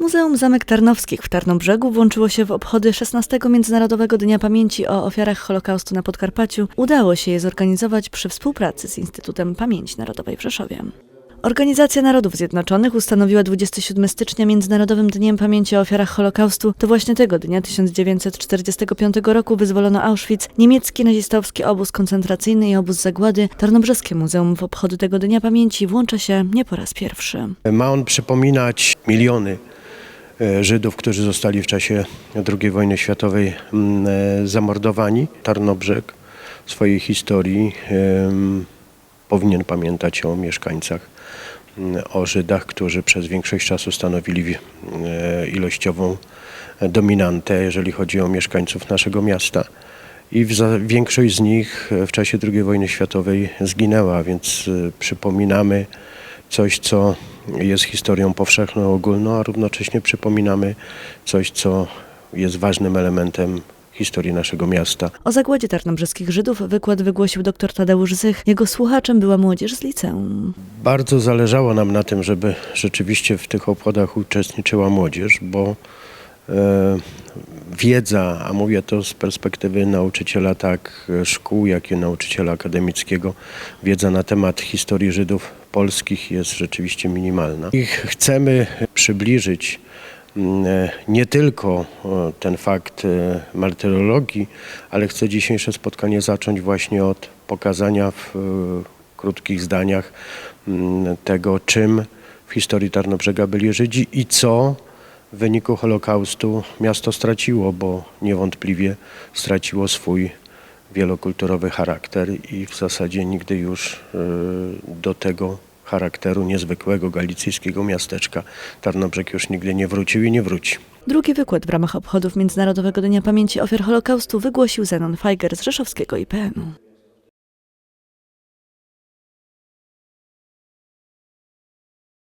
Muzeum Zamek Tarnowskich w Tarnobrzegu włączyło się w obchody 16 Międzynarodowego Dnia Pamięci o ofiarach Holokaustu na Podkarpaciu. Udało się je zorganizować przy współpracy z Instytutem Pamięci Narodowej w Rzeszowie. Organizacja Narodów Zjednoczonych ustanowiła 27 stycznia Międzynarodowym Dniem Pamięci o ofiarach Holokaustu. To właśnie tego dnia 1945 roku wyzwolono Auschwitz, niemiecki nazistowski obóz koncentracyjny i obóz zagłady. Tarnobrzeskie Muzeum w obchody tego Dnia Pamięci włącza się nie po raz pierwszy. Ma on przypominać miliony Żydów, którzy zostali w czasie II wojny światowej mm, e, zamordowani. Tarnobrzeg w swojej historii powinien pamiętać o mieszkańcach, mm, o Żydach, którzy przez większość czasu stanowili e, ilościową dominantę, jeżeli chodzi o mieszkańców naszego miasta. I większość z nich e, w czasie II wojny światowej zginęła, więc e, przypominamy coś, co jest historią powszechną, ogólną, a równocześnie przypominamy coś, co jest ważnym elementem historii naszego miasta. O zagładzie tarnobrzeskich Żydów wykład wygłosił dr Tadeusz Zych. Jego słuchaczem była młodzież z liceum. Bardzo zależało nam na tym, żeby rzeczywiście w tych obchodach uczestniczyła młodzież, bo e, wiedza, a mówię to z perspektywy nauczyciela tak szkół, jak i nauczyciela akademickiego, wiedza na temat historii Żydów polskich jest rzeczywiście minimalna. I chcemy przybliżyć mm, e, nie tylko e, ten fakt e, martyrologii, ale chcę dzisiejsze spotkanie zacząć właśnie od pokazania w krótkich zdaniach mm, tego, czym w historii Tarnobrzega byli Żydzi i co w wyniku Holokaustu miasto straciło, bo niewątpliwie straciło swój wielokulturowy charakter i w zasadzie nigdy już e, do tego charakteru niezwykłego galicyjskiego miasteczka Tarnobrzeg już nigdy nie wrócił i nie wróci. Drugi wykład w ramach obchodów Międzynarodowego Dnia Pamięci Ofiar Holokaustu wygłosił Zenon Feiger z Rzeszowskiego IPN-u.